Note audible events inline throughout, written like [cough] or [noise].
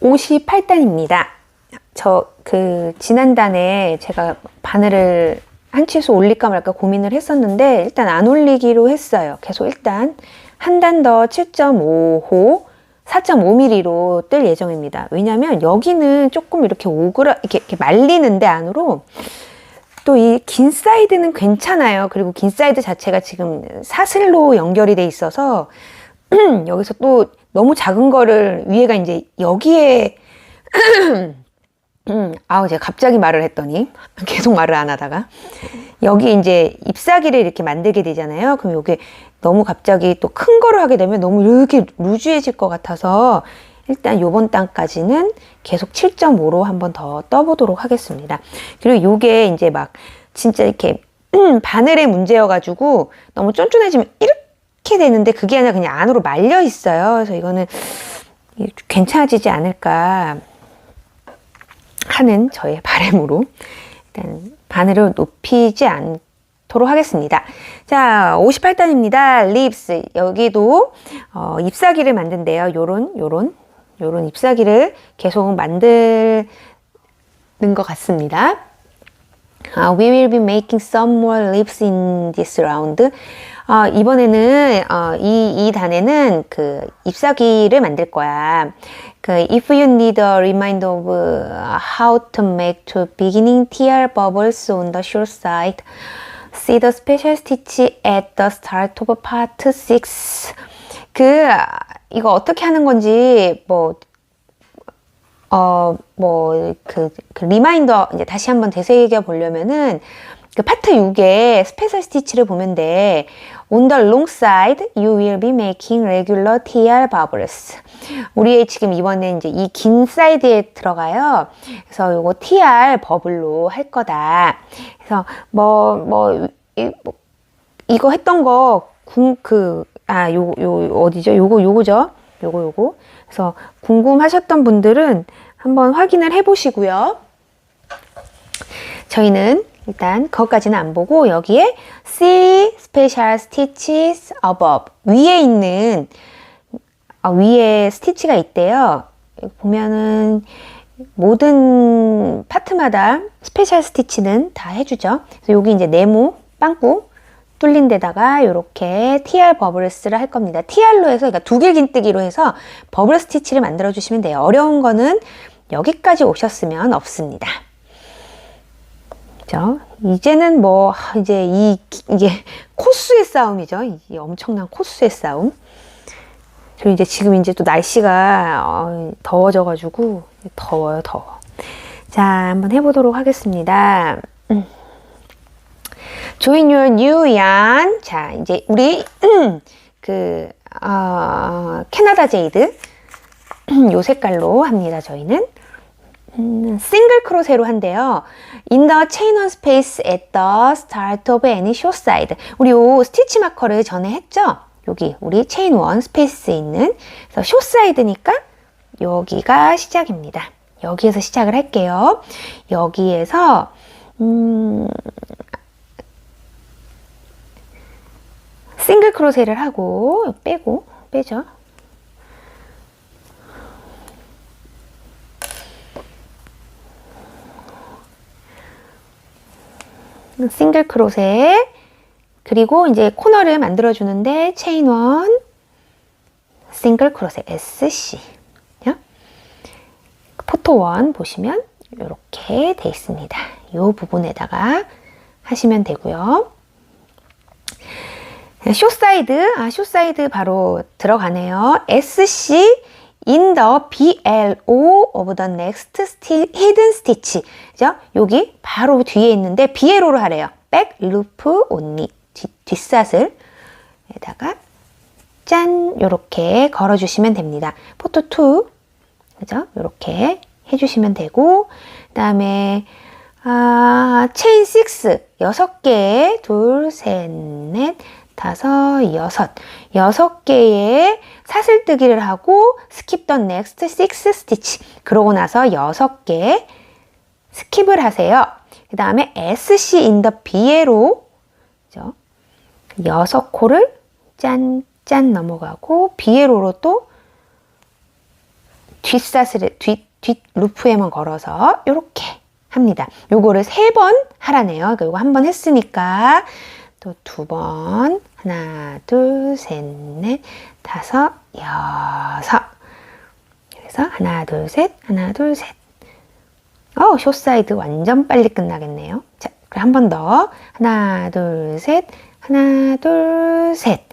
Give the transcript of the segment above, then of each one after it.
58단입니다. 저 그 지난단에 제가 바늘을 한 치수 올릴까 말까 고민을 했었는데 일단 안 올리기로 했어요. 계속 일단 한 단 더 7.5호 4.5mm로 뜰 예정입니다. 왜냐면 여기는 조금 이렇게 오그라 이렇게, 이렇게 말리는데 안으로 또 이 긴 사이드는 괜찮아요. 그리고 긴 사이드 자체가 지금 사슬로 연결이 돼 있어서 [clears throat] 여기서 또 너무 작은 거를 위에가 이제 여기에 [clears throat] 음, 아우 제가 갑자기 말을 했더니 [laughs] 계속 말을 안 하다가 여기 이제 잎사귀를 이렇게 만들게 되잖아요. 그럼 이게 너무 갑자기 또 큰 거를 하게 되면 너무 이렇게 루즈해질 것 같아서 일단 요번 단까지는 계속 7.5로 한번 더 떠보도록 하겠습니다. 그리고 요게 이제 막 진짜 이렇게 [clears throat] 바늘의 문제여가지고 너무 쫀쫀해지면 이렇게 되는데 그게 아니라 그냥 안으로 말려 있어요. 그래서 이거는 괜찮아지지 않을까 하는 저의 [laughs] 바램으로 일단 바늘을 높이지 않도록 하겠습니다. 자, 58단입니다. 립스. 여기도 어, 잎사귀를 만든대요. 요런, 요런, 요런 잎사귀를 계속 만드는 것 같습니다. Uh, we will be making some more lips in this round. 어, 이번에는 어, 이, 이 단에는 그 잎사귀를 만들 거야. 그 if you need a reminder of how to make two beginning tear bubbles on the short side, see the special stitch at the start of part 6. 그 이거 어떻게 하는 건지 뭐 어, 뭐, 그, 그 리마인더, 이제 다시 한번 되새겨 보려면은, 그 파트 6에 스페셜 스티치를 보면 돼. On the long side, you will be making regular TR bubbles. 우리의 지금 이번에 이제 이 긴 사이드에 들어가요. 그래서 요거 TR 버블로 할 거다. 그래서 뭐, 뭐, 이, 뭐 이거 했던 거, 궁, 그, 아, 요, 요, 어디죠? 요거, 요거죠? 요거, 요거. 그래서 궁금하셨던 분들은 한번 확인을 해 보시고요. 저희는 일단 그것까지는 안 보고 여기에 See Special Stitches Above 위에 있는 어, 위에 스티치가 있대요. 보면은 모든 파트마다 스페셜 스티치는 다 해주죠. 그래서 여기 이제 네모 빵꾸 뚫린 데다가 이렇게 TR 버블스를 할 겁니다. TR로 해서 그러니까 두 길 긴뜨기로 해서 버블 스티치를 만들어 주시면 돼요. 어려운 거는 여기까지 오셨으면 없습니다. 그죠? 이제는 뭐 이제 이 이게 [laughs] 코스의 싸움이죠. 이 엄청난 코스의 싸움. 저 이제 지금 이제 또 날씨가 어, 더워져가지고 더워요 더워. 자 한번 해보도록 하겠습니다. 음. Your new yarn. 자 이제 우리 [clears throat] 그 어, 캐나다 제이드 [clears throat] 요 색깔로 합니다. 저희는 음, 싱글 크로세로 한대요. In the chain on space at the start of any short side. 우리 요 스티치 마커를 전에 했죠? 여기 우리 체인 원 스페이스에 있는 그래서 숏 사이드니까 여기가 시작입니다. 여기에서 시작을 할게요. 여기에서 음, 싱글 크로세를 하고 빼고 빼죠. 싱글 크로세 그리고 이제 코너를 만들어 주는데 체인 원 싱글 크로세 SC 포토 원 보시면 이렇게 돼 있습니다. 이 부분에다가 하시면 되고요. 쇼 사이드, 아, 쇼 사이드 바로 들어가네요. SC in the BLO of the next hidden stitch. 그죠? 여기 바로 뒤에 있는데 BLO를 하래요. back loop only. 뒷사슬에다가 짠 요렇게 걸어주시면 됩니다. 포토 2 그죠? 요렇게 해주시면 되고 그 다음에 아, 체인 6 6개 둘, 셋, 넷, 다섯, 여섯 여섯 개의 사슬뜨기를 하고 스킵 더 넥스트 6 스티치 그러고 나서 여섯 개 스킵을 하세요. 그 다음에 SC in the B로 그죠? 여섯 코를 짠 짠 넘어가고 비에로로 또 뒷사슬에 뒷, 뒷 루프에만 걸어서 이렇게 합니다. 요거를 세 번 하라네요. 그러니까 요거 한 번 했으니까 또 두 번. 하나, 둘, 셋, 넷, 다섯, 여섯. 그래서 하나, 둘, 셋, 하나, 둘, 셋. 어, 숏사이드 완전 빨리 끝나겠네요. 자, 한번 더. 하나, 둘, 셋, 하나, 둘, 셋.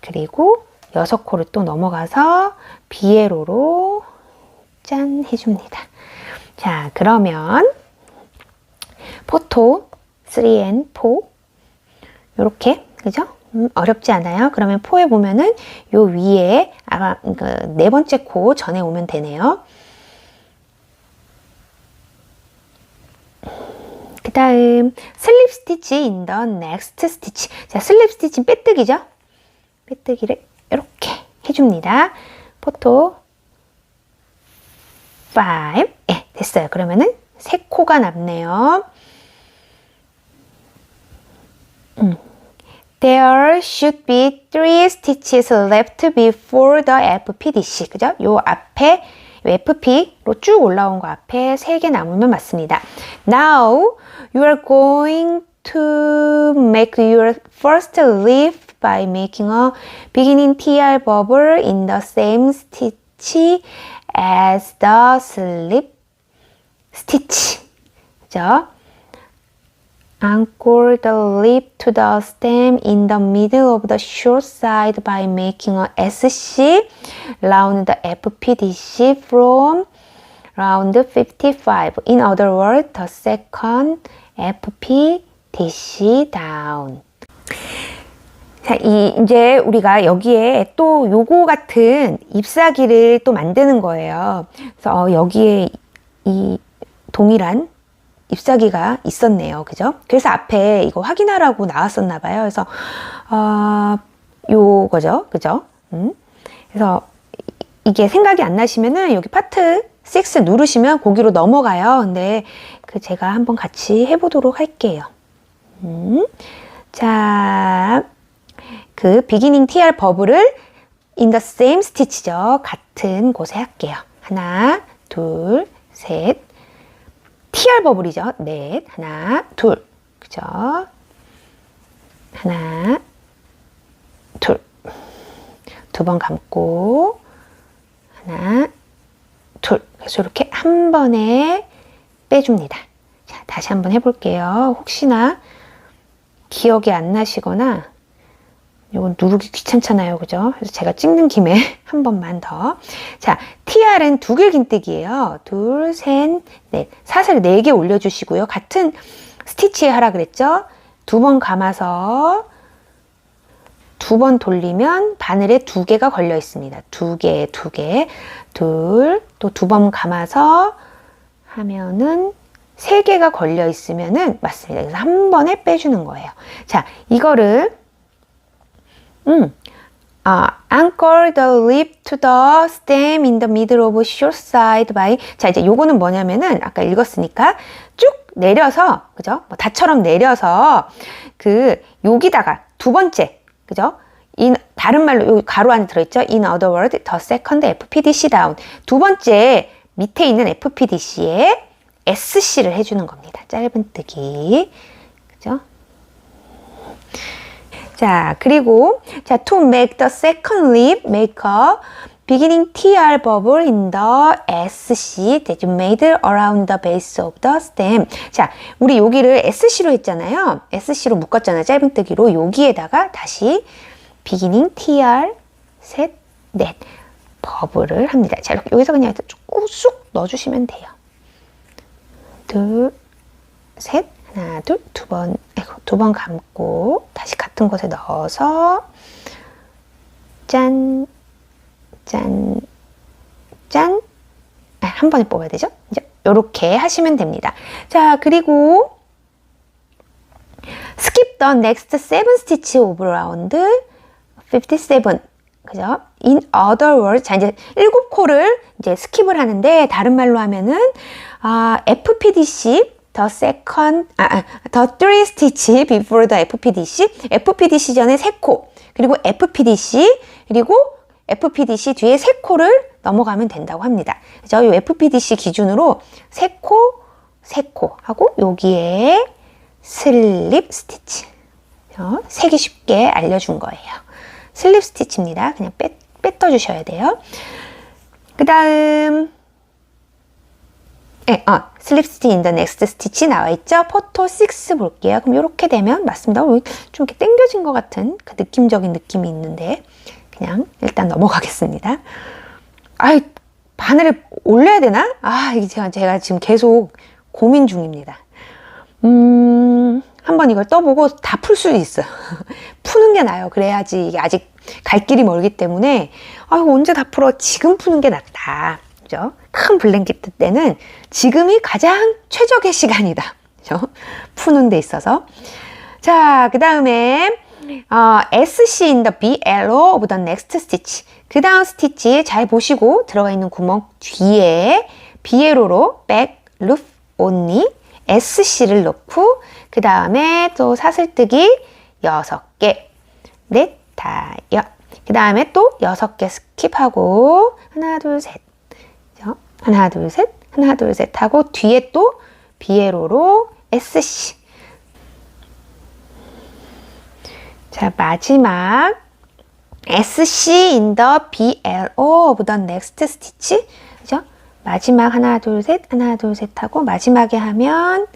그리고 여섯 코를 또 넘어가서 비에로로 짠 해줍니다. 자, 그러면 포토 3N 4 요렇게 그죠? 음, 어렵지 않아요. 그러면 4에 보면은 요 위에 아까 그네 번째 코 전에 오면 되네요. 그 다음 슬립 스티치 in the next stitch 자 슬립 스티치는 빼뜨기죠 빼뜨기를 이렇게 해줍니다 포토 5 예, 됐어요 그러면은 세 코가 남네요 음. There should be three stitches left before the FPDC. 그죠? 요 앞에 FP로 쭉 올라온 거 앞에 세 개 남으면 맞습니다. Now you are going to make your first leaf by making a beginning TR bubble in the same stitch as the slip stitch. 그죠? Anchor the lip to the stem in the middle of the short side by making a SC round the FPDC from round 55. In other words, the second FPDC down. 자, 이, 이제 우리가 여기에 또 요거 같은 ip사기를 또 만드는 거예요. 그래서 어, 여기에 이 동일한 ip사기가 있었네요. 그죠? 그래서 앞에 이거 확인하라고 나왔었나 봐요. 그래서, 어, 요거죠. 그죠? 음. 그래서 이게 생각이 안 나시면은 여기 파트 6 누르시면 거기로 넘어가요. 근데 그 제가 한번 같이 해보도록 할게요. 음. 자, 그 비기닝 TR 버블을 in the same stitch죠. 같은 곳에 할게요. 하나, 둘, 셋, TR 버블이죠. 넷, 하나, 둘. 그죠? 하나, 둘. 두 번 감고, 하나, 둘. 그래서 이렇게 한 번에 빼줍니다. 자, 다시 한번 해볼게요. 혹시나 기억이 안 나시거나, 이건 누르기 귀찮잖아요. 그죠? 그래서 제가 찍는 김에 [laughs] 한 번만 더. 자, TR은 두 개 긴뜨기예요. 둘, 셋, 넷. 사슬 네 개 올려주시고요. 같은 스티치에 하라 그랬죠? 두 번 감아서 두 번 돌리면 바늘에 두 개가 걸려 있습니다. 두 개, 두 개. 둘, 또 두 번 감아서 하면은 세 개가 걸려 있으면은 맞습니다. 그래서 한 번에 빼주는 거예요. 자, 이거를 음. 아, anchor the lip to the stem in the middle of short side by 자 이제 요거는 뭐냐면은 아까 읽었으니까 쭉 내려서 그죠 뭐 다처럼 내려서 그 여기다가 두 번째 그죠 in 다른 말로 요 가로 안에 들어있죠 in other words the second FPDC down 두 번째 밑에 있는 FPDC에 SC를 해주는 겁니다 짧은뜨기 그죠 자, 그리고 자, to make the second leaf, make a beginning TR bubble in the SC that you made around the base of the stem. 자, 우리 여기를 SC로 했잖아요. SC로 묶었잖아요. 짧은뜨기로 여기에다가 다시 beginning TR 셋, 넷 버블을 합니다. 자, 이렇게 여기서 그냥 쑥 넣어주시면 돼요. 둘, 셋, 하나, 둘, 두 번, 두 번 감고 다시 같은 곳에 넣어서 짠, 짠, 짠. 아, 한 번에 뽑아야 되죠? 이제 이렇게 하시면 됩니다. 자, 그리고 skip the next seven stitch of round 57. 그죠? In other words, 자 이제 일곱 코를 이제 스킵을 하는데 다른 말로 하면은 아, FPDC the second, 아, 아, the three stitch before the FPDC, FPDC 전에 세 코, 그리고 FPDC, 그리고 FPDC 뒤에 세 코를 넘어가면 된다고 합니다. 저희 FPDC 기준으로 세 코, 세 코 하고 여기에 슬립 스티치. 어, 세기 쉽게 알려준 거예요. 슬립 스티치입니다. 그냥 빼, 빼떠 주셔야 돼요. 그 다음, 네, 어, 슬립 스티치 인더 넥스트 스티치 나와 있죠? 포토 6 볼게요. 그럼 이렇게 되면 맞습니다. 어, 좀 이렇게 당겨진 것 같은 그 느낌적인 느낌이 있는데 그냥 일단 넘어가겠습니다. 아이, 바늘을 올려야 되나? 아, 이게 제가, 제가 지금 계속 고민 중입니다. 음, 한번 이걸 떠보고 다 풀 수도 있어요. [laughs] 푸는 게 나아요. 그래야지 이게 아직 갈 길이 멀기 때문에, 아, 이거 언제 다 풀어? 지금 푸는 게 낫다. 그죠? 큰 블랭키트 때는 지금이 가장 최적의 시간이다. 그죠? 푸는 데 있어서. 자, 그 다음에, 어, SC in the BLO of the next stitch. 그 다음 스티치 잘 보시고 들어가 있는 구멍 뒤에 BLO로 back loop only SC를 넣고 그 다음에 또 사슬뜨기 6개, 넷, 다섯. 그 다음에 또 6개 스킵하고 하나, 둘, 셋. 하나, 둘, 셋. 하나, 둘, 셋 하고 뒤에 또 BLO로 SC. 자, 마지막 SC in the BLO of the next stitch. 그죠? 마지막 하나, 둘, 셋, 하나, 둘, 셋 하고 마지막에 하면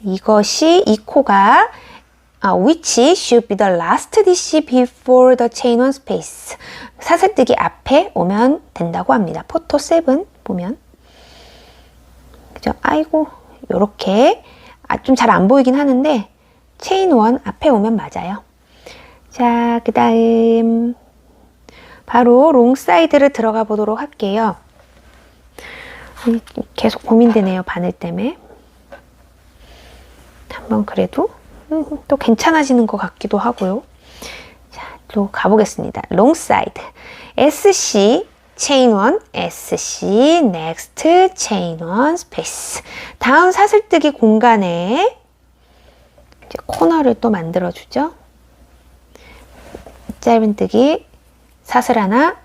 이것이 이 코가 아, which should be the last stitch before the chain one space. 사슬뜨기 앞에 오면 된다고 합니다. 포토 7 보면. 그죠? 아이고, 요렇게. 아, 좀 잘 안 보이긴 하는데, 체인 원 앞에 오면 맞아요. 자, 그 다음, 바로 롱 사이드를 들어가 보도록 할게요. 계속 고민되네요, 바늘 때문에. 한번 그래도 음, 또 괜찮아지는 것 같기도 하고요. 자, 또 가보겠습니다. 롱 사이드. SC 체인 1, SC next 체인 1 스페이스. 다음 사슬뜨기 공간에 이제 코너를 또 만들어 주죠. 짧은뜨기 사슬 하나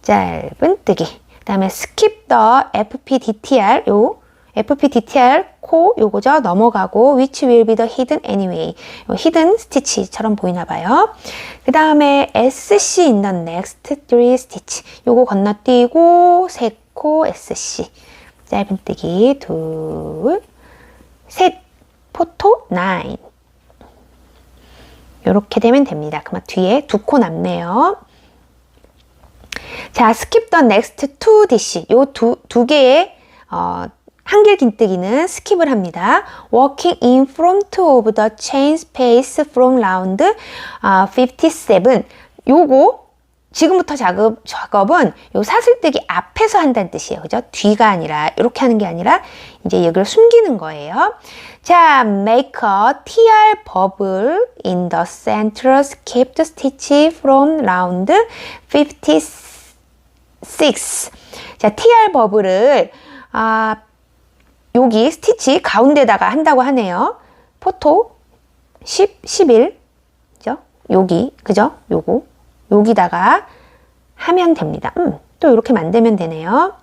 짧은 뜨기 그 다음에 skip the FPDTR 요 FPDTR 코 요거죠 넘어가고 which will be the hidden anyway 요 hidden 스티치처럼 보이나 봐요 그 다음에 SC in the next three stitch 요거 건너뛰고 세코 SC 짧은뜨기 둘셋 포토 9 이렇게 되면 됩니다. 그만 뒤에 두 코 남네요. 자, skip the next two dish. 요 두, 두 개의, 어, 한길 긴뜨기는 스킵을 합니다. Walking in front of the chain space from round 어, 57. 요거 지금부터 작업, 작업은 요 사슬뜨기 앞에서 한다는 뜻이에요. 그죠? 뒤가 아니라, 이렇게 하는 게 아니라, 이제 여기를 숨기는 거예요. 자, make a TR bubble in the center, skip the stitch from round 56. 자, TR 버블을, 아, 여기 스티치 가운데다가 한다고 하네요. 포토 10, 11. 그죠? 여기, 그죠? 요거. 여기다가 하면 됩니다. 음, 또 이렇게 만들면 되네요.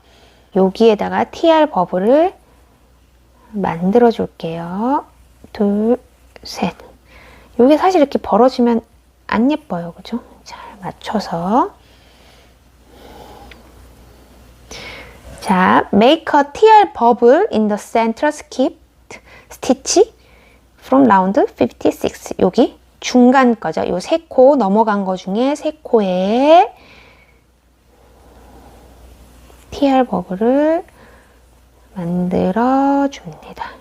여기에다가 TR 버블을 만들어 줄게요. 둘, 셋. 이게 사실 이렇게 벌어지면 안 예뻐요. 그죠? 잘 맞춰서. 자, make a TR bubble in the center skip stitch from round 56. 여기 중간 거죠. 요 세 코 넘어간 거 중에 세 코에 TR 버블을 만들어 줍니다.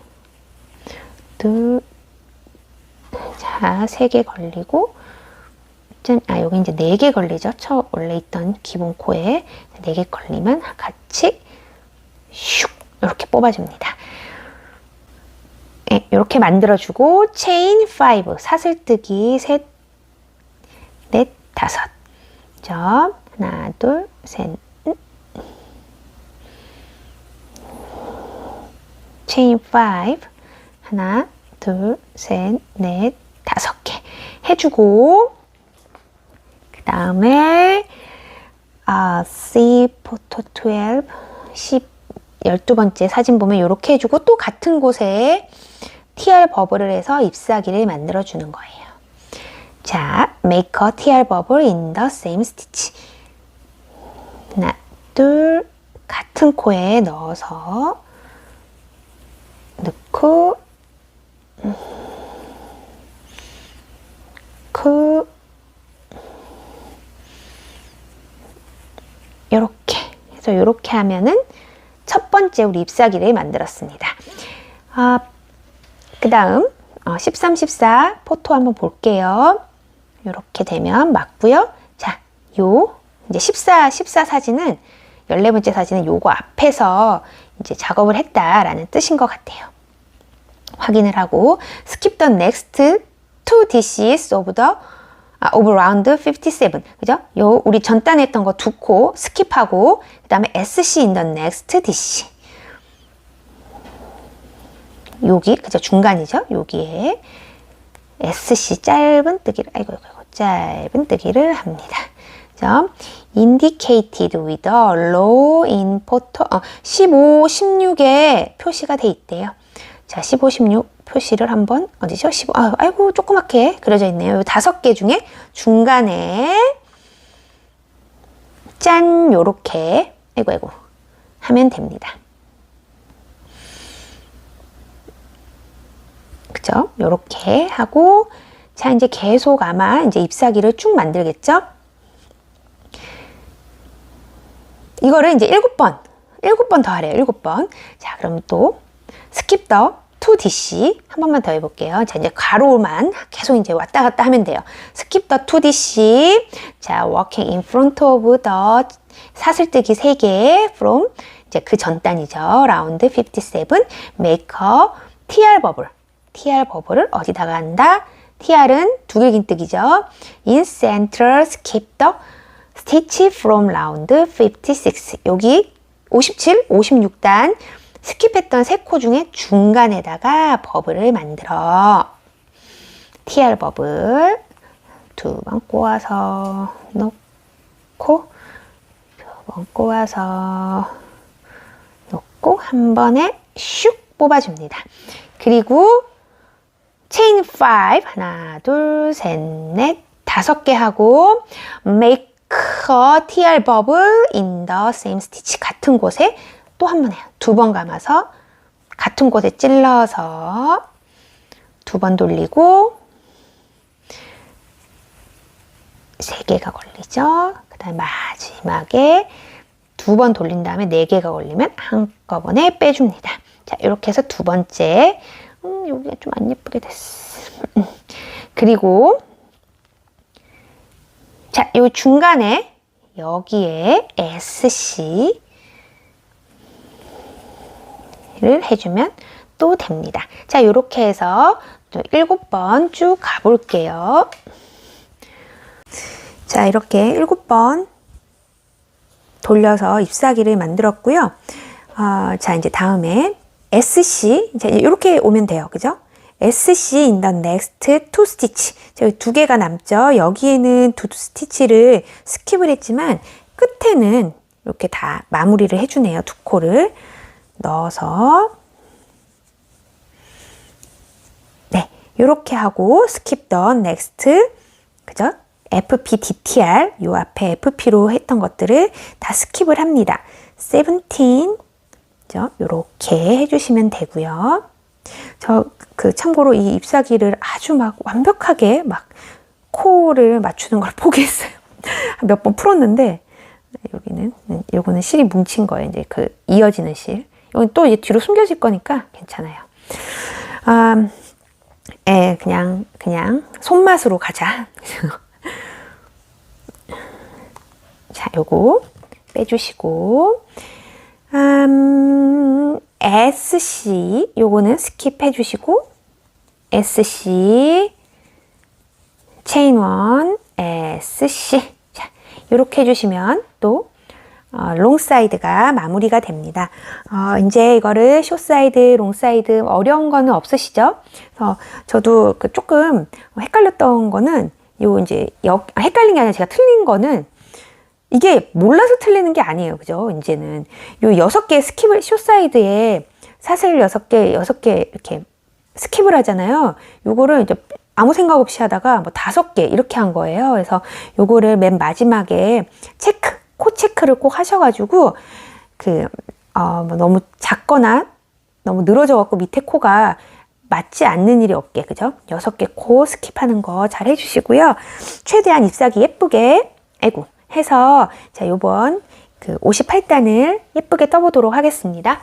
둘, 자, 세 개 걸리고, 아, 여기 이제 네 개 걸리죠. 처 원래 있던 기본 코에 네 개 걸리면 같이 슉 이렇게 뽑아줍니다. 네, 이렇게 만들어주고 체인 5 사슬뜨기 셋, 넷, 다섯 점 하나, 둘, 셋, 체인 5 하나, 둘, 셋, 넷, 다섯 개 해주고 그 다음에 아, C 포토 12, 10, 12번째 사진 보면 이렇게 해주고 또 같은 곳에 TR 버블을 해서 ip사기를 만들어 주는 거예요. 자, make a TR bubble in the same stitch. 하나, 둘, 같은 코에 넣어서 넣고 그 요렇게 해서 요렇게 하면은 첫 번째 우리 ip사기를 만들었습니다. 아, 그 다음 어, 13, 14 포토 한번 볼게요. 이렇게 되면 맞고요. 자, 요 이제 14, 14 사진은 14번째 사진은 요거 앞에서 이제 작업을 했다라는 뜻인 것 같아요. 확인을 하고 skip the next two dishes of the 아, of round 57. 그죠? 요 우리 전단에 했던 거 두 코 스킵하고 그다음에 SC in the next dish. 여기 그죠? 중간이죠? 여기에 SC 짧은 뜨기를 아이고 아이고 짧은 뜨기를 합니다. 그죠? indicated with a low photo 어, 15, 16에 표시가 돼 있대요. 자, 15, 16 표시를 한번 어디죠? 15. 아, 아이고 조그맣게 그려져 있네요. 요 다섯 개 중에 중간에 짠 요렇게 아이고 아이고 하면 됩니다. 그죠? 요렇게 하고 자 이제 계속 아마 이제 ip사기를 쭉 만들겠죠? 이거를 이제 일곱 번 일곱 번 더 하래요. 일곱 번. 자 그럼 또 스킵 더 2DC 한 번만 더 해볼게요. 자 이제 가로만 계속 이제 왔다 갔다 하면 돼요. 스킵 더 2DC 자 walking in front of the 사슬뜨기 3개 from 이제 그 전단이죠. 라운드 57 make a TR 버블 TR 버블을 어디다가 한다? TR은 두길긴뜨기죠. in center skip the stitch from round 56 여기 57, 56단 스킵했던 세 코 중에 중간에다가 버블을 만들어 TR 버블 두 번 꼬아서 넣고 두 번 꼬아서 넣고 한 번에 슉 뽑아줍니다. 그리고 체인 5 하나 둘 셋 넷 다섯 개 하고 a TR 버블 the same stitch 같은 곳에 또 한 번 해요. 두 번 감아서 같은 곳에 찔러서 두 번 돌리고 세 개가 걸리죠. 그 다음에 마지막에 두 번 돌린 다음에 네 개가 걸리면 한꺼번에 빼줍니다. 자, 이렇게 해서 두 번째. 음, 여기가 좀 안 예쁘게 됐어. 음. [laughs] 그리고 자, 요 중간에 여기에 SC 를 해주면 또 됩니다. 자, 이렇게 해서 또 일곱 번쭉 가볼게요. 자, 이렇게 일곱 번 돌려서 ip사기를 만들었고요. 어, 자, 이제 다음에 SC, 이제 이렇게 오면 돼요. 그죠? SC in the next two stitch. 두 개가 남죠. 여기에는 두 스티치를 스킵을 했지만 끝에는 이렇게 다 마무리를 해주네요. 두 코를. 넣어서 네 이렇게 하고 스킵 더 넥스트 그죠? FP, DTR 요 앞에 FP로 했던 것들을 다 스킵을 합니다. 17 그죠? 요렇게 해주시면 되고요. 저 그 참고로 이 ip사기를 아주 막 완벽하게 막 코를 맞추는 걸 [laughs] 포기했어요. 몇 번 풀었는데 여기는 요거는 실이 뭉친 거예요. 이제 그 이어지는 실. 여기 또 뒤로 숨겨질 거니까 괜찮아요. 아, 예, 그냥, 그냥 손맛으로 가자. [laughs] 자, 요거 빼주시고, 음, SC, 요거는 스킵 해주시고, SC, 체인 원, SC. 자, 요렇게 해주시면 또 어, 롱사이드가 마무리가 됩니다. 어, 이제 이거를 숏사이드, 롱사이드 어려운 거는 없으시죠? 그래서 저도 그 조금 헷갈렸던 거는 요 이제 역, 아, 헷갈린 게 아니라 제가 틀린 거는 이게 몰라서 틀리는 게 아니에요. 그죠? 이제는 요 여섯 개 스킵을 쇼 사이드에 사슬 여섯 개, 여섯 개 이렇게 스킵을 하잖아요. 요거를 이제 아무 생각 없이 하다가 뭐 다섯 개 이렇게 한 거예요. 그래서 요거를 맨 마지막에 체크, 코 체크를 꼭 하셔가지고 그, 어, 뭐 너무 작거나 너무 늘어져 갖고 밑에 코가 맞지 않는 일이 없게, 그죠? 여섯 개 코 스킵하는 거 잘 해주시고요. 최대한 잎사귀 예쁘게, 아이고, 해서, 자, 요번 그 58단을 예쁘게 떠보도록 하겠습니다.